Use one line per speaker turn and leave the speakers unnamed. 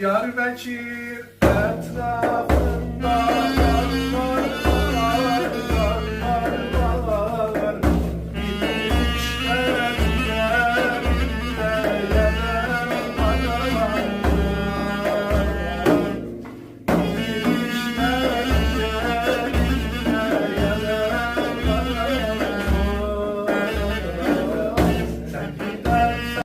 Diyarbakır etrafında.